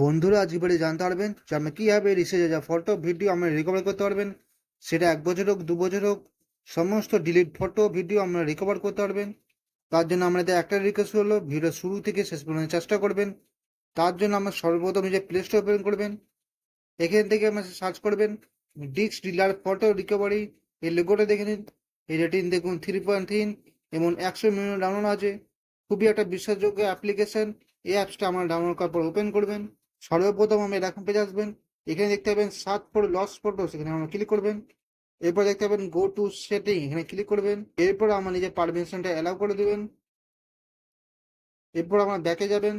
বন্ধুরা আজ এবারে জানতে পারবেন যে আপনি কীভাবে রিসেজে যা ফটো ভিডিও আমরা রিকভার করতে পারবেন, সেটা এক বছর হোক, দু বছর হোক, সমস্ত ডিলিট ফটো ভিডিও আমরা রিকভার করতে পারবেন। তার জন্য আমাদের একটা রিকোয়েস্ট হলো ভিডিও শুরু থেকে শেষ পর্যন্ত চেষ্টা করবেন। তার জন্য আমরা সর্বপ্রথম যে প্লে স্টোর ওপেন করবেন। এখান থেকে আমরা সার্চ করবেন ডিস্ক ডিলার ফটো রিকভারি এই লোগোটা দেখে নিন। এই রেটিং দেখুন থ্রি পয়েন্ট তিন এবং একশো মিলিয়ন ডাউনলোড আছে। খুবই একটা বিশ্বাসযোগ্য অ্যাপ্লিকেশন এই অ্যাপসটা আমরা ডাউনলোড করার পর ওপেন করবেন। সর্বপ্রথম আমরা এরকম পেজ আসবেন, এখানে দেখতে পাবেন সার্চ ফর লস ফটো সেখানে আমরা ক্লিক করবেন। এরপর দেখতে পাবেন গো টু সেটিং এখানে ক্লিক করবেন। এরপর আমার নিজের পারমিশনটা অ্যালাউ করে দেবেন। এরপর আমরা ব্যাকে যাবেন।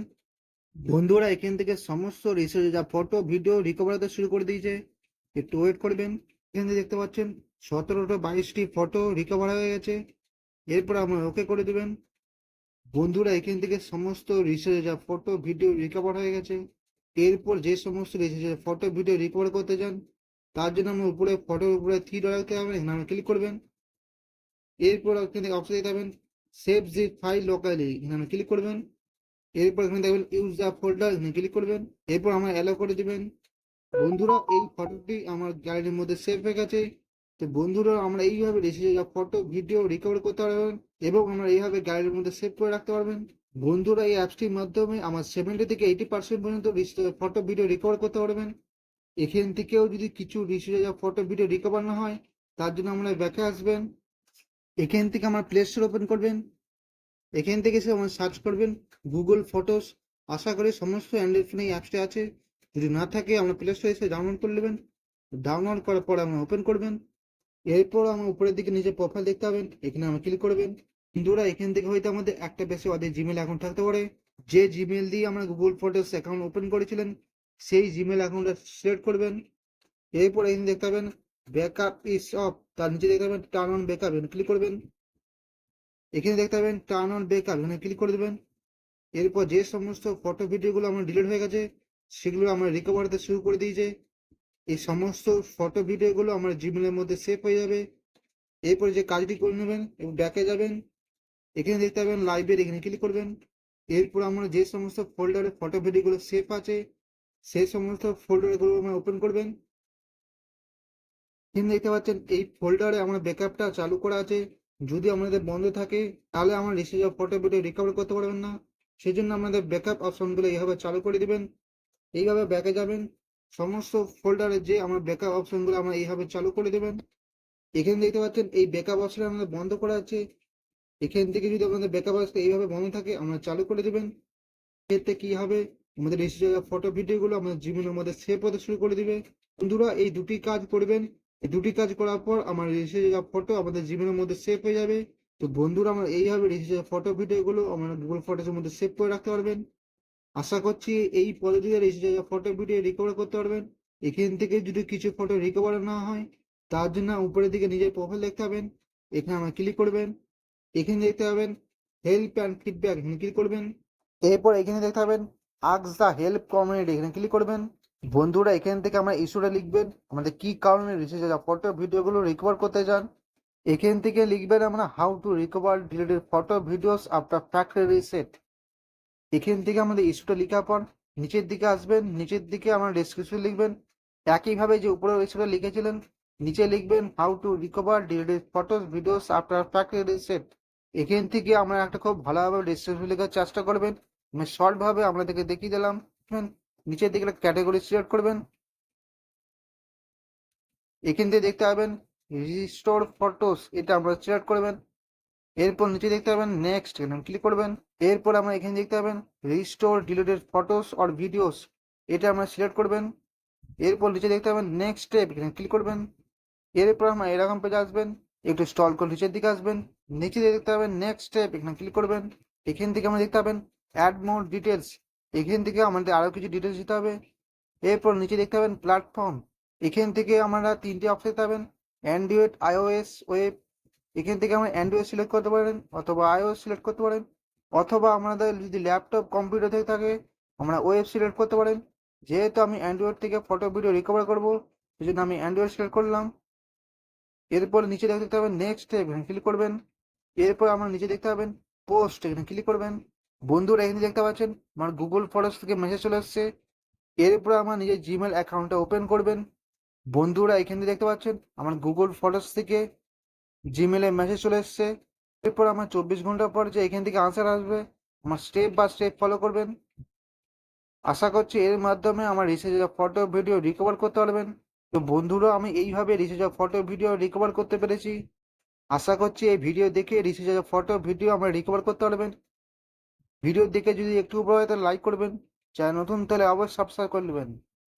বন্ধুরা, এখান থেকে সমস্ত রিসোর্স যা ফটো ভিডিও রিকভার হতে শুরু করে দিয়েছে, একটু ওয়েট করবেন। এখান থেকে দেখতে পাচ্ছেন সতেরোটা বাইশটি ফটো রিকভার হয়ে গেছে। এরপর আমরা ওকে করে দেবেন। বন্ধুরা, এখান থেকে সমস্ত রিসোর্স যা ফটো ভিডিও রিকভার হয়ে গেছে। এরপর যে সমস্ত রিসোর্স ফটো ভিডিও রিকভার করতে চান তার জন্য আমরা উপরে ফটোর উপরে থ্রি ডলার রাখতে হবে এখানে ক্লিক করবেন। এরপর এখান থেকে অপশন দিতে পাবেন সেভ জি ফাইল লোকালি এখানে ক্লিক করবেন। এরপর এখানে দেখবেন ইউজ দ্য ফোল্ডার এখানে ক্লিক করবেন। এরপর আমরা অ্যালাউ করে দিবেন। বন্ধুরা, এই ফটোটি আমার গ্যালারির মধ্যে সেভ হয়ে গেছে। তো বন্ধুরা, আমরা এইভাবে রিসিভ ফটো ভিডিও রিকভার করতে পারবেন এবং আমরা এইভাবে গ্যালারির মধ্যে সেভ করে রাখতে পারবেন। বন্ধুরা এই অ্যাপসটির মাধ্যমে আমার সেভেন্টি থেকে এইটি পার্সেন্ট পর্যন্ত ফটো ভিডিও রিকভার করতে পারবেন। এখান থেকেও যদি কিছু ফটো ভিডিও রিকভার না হয়, তার জন্য আমরা ব্যাকে আসবেন। এখান থেকে আমার প্লে স্টোর ওপেন করবেন। এখান থেকে এসে আমার সার্চ করবেন গুগল ফটোস আশা করি সমস্ত অ্যান্ড্রয়েড ফোনে এই অ্যাপসটি আছে। যদি না থাকে, আমরা প্লে স্টোরে এসে ডাউনলোড করে নেবেন। ডাউনলোড করার পর আমরা ওপেন করবেন। এরপর আমার উপরের দিকে নিজের প্রোফাইল দেখতে পাবেন। এখানে আমরা ক্লিক করবেন। বন্ধুরা এখান থেকে হয়তো আমাদের একটা বেশি অদের জিমেল অ্যাকাউন্ট থাকতে পারে। যে জিমেল দিয়ে আমরা গুগল ফটোস অ্যাকাউন্ট ওপেন করেছিলেন, সেই জিমেল অ্যাকাউন্টটা সিলেক্ট করবেন। এরপর এখানে দেখতে পাবেন ব্যাকআপ ইস অফ তার নিচে দেখতে পাবেন টার্ন অন ব্যাকআপ এখানে ক্লিক করবেন। এখানে দেখতে পাবেন টার্ন অন ব্যাকআপ এখানে ক্লিক করে দেবেন। এরপর যে সমস্ত ফটো ভিডিওগুলো আমার ডিলিট হয়ে গেছে, সেগুলো আমরা রিকভার হতে শুরু করে দিয়েছে। এই সমস্ত ফটো ভিডিওগুলো আমার জিমেলের মধ্যে সেভ হয়ে যাবে। এরপর যে কাজটি করে নেবেন, এবং ব্যাকে যাবেন। এখানে দেখতে পাবেন লাইব্রেরি এখানে ক্লিক করবেন। এরপর আমরা যে সমস্ত ফোল্ডারে ফটো ভিডিওগুলো সেভ আছে, সেই সমস্ত ফোল্ডারগুলো আমরা ওপেন করবেন। এখানে দেখতে পাচ্ছেন, এই ফোল্ডারে আমার ব্যাকআপটা চালু করা আছে। যদি আমাদের বন্ধ থাকে, তাহলে আমার রিসিভ ফটো ভিডিও রিকভার করতে পারবেন না। সেই জন্য আমাদের ব্যাকআপ অপশনগুলো এইভাবে চালু করে দিবেন। এইভাবে ব্যাকে যাবেন। সমস্ত ফোল্ডারে যে আমার ব্যাকআপ অপশনগুলো আমরা এইভাবে চালু করে দেবেন। এখানে দেখতে পাচ্ছেন, এই ব্যাকআপ অপশন আমাদের বন্ধ করা আছে। এখান থেকে যদি আমাদের ব্যাকআপ অবস্থা এইভাবে বন্ধ থাকে, আমরা চালু করে দেবেন। এতে কি হবে? আমাদের রিসিভ ফটো ভিডিওগুলো আমাদের জীবনের মধ্যে সেভ হতে শুরু করে দিবে। বন্ধুরা, এই দুটি কাজ করবেন। এই দুটি কাজ করার পর আমার রিসিভ ফটো আমাদের জীবনের মধ্যে সেভ হয়ে যাবে। তো বন্ধুরা, আমরা এইভাবে রিসিভ ফটো ভিডিওগুলো আমরা গুগল ফটোসের মধ্যে সেভ করে রাখতে পারবেন। আশা করছি এই পদ্ধতিতে রিসিভ ফটো ভিডিও রিকভার করতে পারবেন। এখান থেকে যদি কিছু ফটো রিকভার না হয়, তার জন্য উপরের দিকে নিজের প্রোফাইল দেখতে পাবেন এখানে আমরা ক্লিক করবেন। এখানে দেখতে পাবেন হেল্প অ্যান্ড ফিডব্যাক এখানে ক্লিক করবেন। এরপর এখানে দেখতে পাবেন আক্স দ্য হেল্প কমিউনিটি এখানে ক্লিক করবেন। বন্ধুরা, এখান থেকে আমরা ইস্যুটা লিখবেন, আমাদের কি কারণে রিসিভ ফটো ভিডিওগুলো রিকভার করতে চান। এখান থেকে লিখবেন আমরা how to recover deleted photo videos after factory reset এখান থেকে আমাদের ইস্যুটা লেখার পর নিচের দিকে আসবেন, নিচের দিকে আমরা ডেসক্রিপশন লিখবেন। একইভাবে যে উপরে ইস্যুটা লিখেছিলেন, নিচে লিখবেন how to recover deleted photos videos after factory reset এখান থেকে আমরা একটা খুব ভালোভাবে ডেসক্রিপশন লেখার চেষ্টা করবেন। আমি শর্টভাবে আপনাদেরকে দেখিয়ে দিলাম। নিচের দিকে ক্যাটাগরি সিলেক্ট করবেন। এখান থেকে দেখতে পাবেন রিস্টোর ফটোস এটা আমরা সিলেক্ট করবেন। এরপর নিচে দেখতে পাবেন নেক্সট এখানে ক্লিক করবেন। এরপর আমরা এখানে দেখতে পাবেন restore deleted photos or videos এটা আমরা সিলেক্ট করবেন। এরপর নিচে দেখতে পাবেন নেক্সট স্টেপ এখানে ক্লিক করবেন। এরপর আমরা এরকম পেজে আসবেন। একটু স্টল করে নিচের দিকে আসবেন, নিচে দিয়ে দেখতে পাবেন নেক্সট স্টেপ এখানে ক্লিক করবেন, এখান থেকে আমরা দেখতে পাবেন অ্যাড মোর ডিটেলস এখান থেকে আমাদের আরও কিছু ডিটেলস দিতে হবে, এরপর নিচে দেখতে পাবেন প্ল্যাটফর্ম এখান থেকে আমরা তিনটে অপশন দেখতে পাবেন অ্যান্ড্রয়েড আইওএস ওয়েব এখান থেকে আমরা অ্যান্ড্রয়েড সিলেক্ট করতে পারেন অথবা আইওএস সিলেক্ট করতে পারেন, অথবা আমাদের যদি ল্যাপটপ কম্পিউটার থেকে থাকে, আমরা ওয়েব সিলেক্ট করতে পারেন, যেহেতু আমি অ্যান্ড্রয়েড থেকে ফটো ভিডিও রিকভার করব সেই জন্য আমি অ্যান্ড্রয়েড সিলেক্ট করলাম এরপর নিচে দেখতে পাবেন নেক্সট এখানে ক্লিক করবেন। এরপর আমরা নিচে দেখতে পাবেন পোস্ট এখানে ক্লিক করবেন। বন্ধুরা এখানে দেখতে পাচ্ছেন, আমার গুগল ফটোস থেকে মেসেজ চলে এসছে এরপর আমার নিজের জিমেল অ্যাকাউন্টটা ওপেন করবেন। বন্ধুরা এখান দেখতে পাচ্ছেন, আমার গুগল ফটোস থেকে জিমেলে মেসেজ চলে এসছে এরপর আমার চব্বিশ ঘণ্টা পর যে এখান থেকে আনসার আসবে, আমার স্টেপ বাই স্টেপ ফলো করবেন। আশা করছি এর মাধ্যমে আমার রিসার্চের ফটো ভিডিও রিকভার করতে পারবেন। তো বন্ধুরা, আমি এইভাবে রিসার্চ ফটো ভিডিও রিকভার করতে পেরেছি। আশা করছি এই ভিডিও দেখে রিসার্চ ফটো ভিডিও আমরা রিকভার করতে পারবেন। ভিডিও দেখে যদি একটু উপকার হয় তাহলে লাইক করবেন, চ্যানেল নতুন তাহলে অবশ্যই সাবস্ক্রাইব করে নেবেন।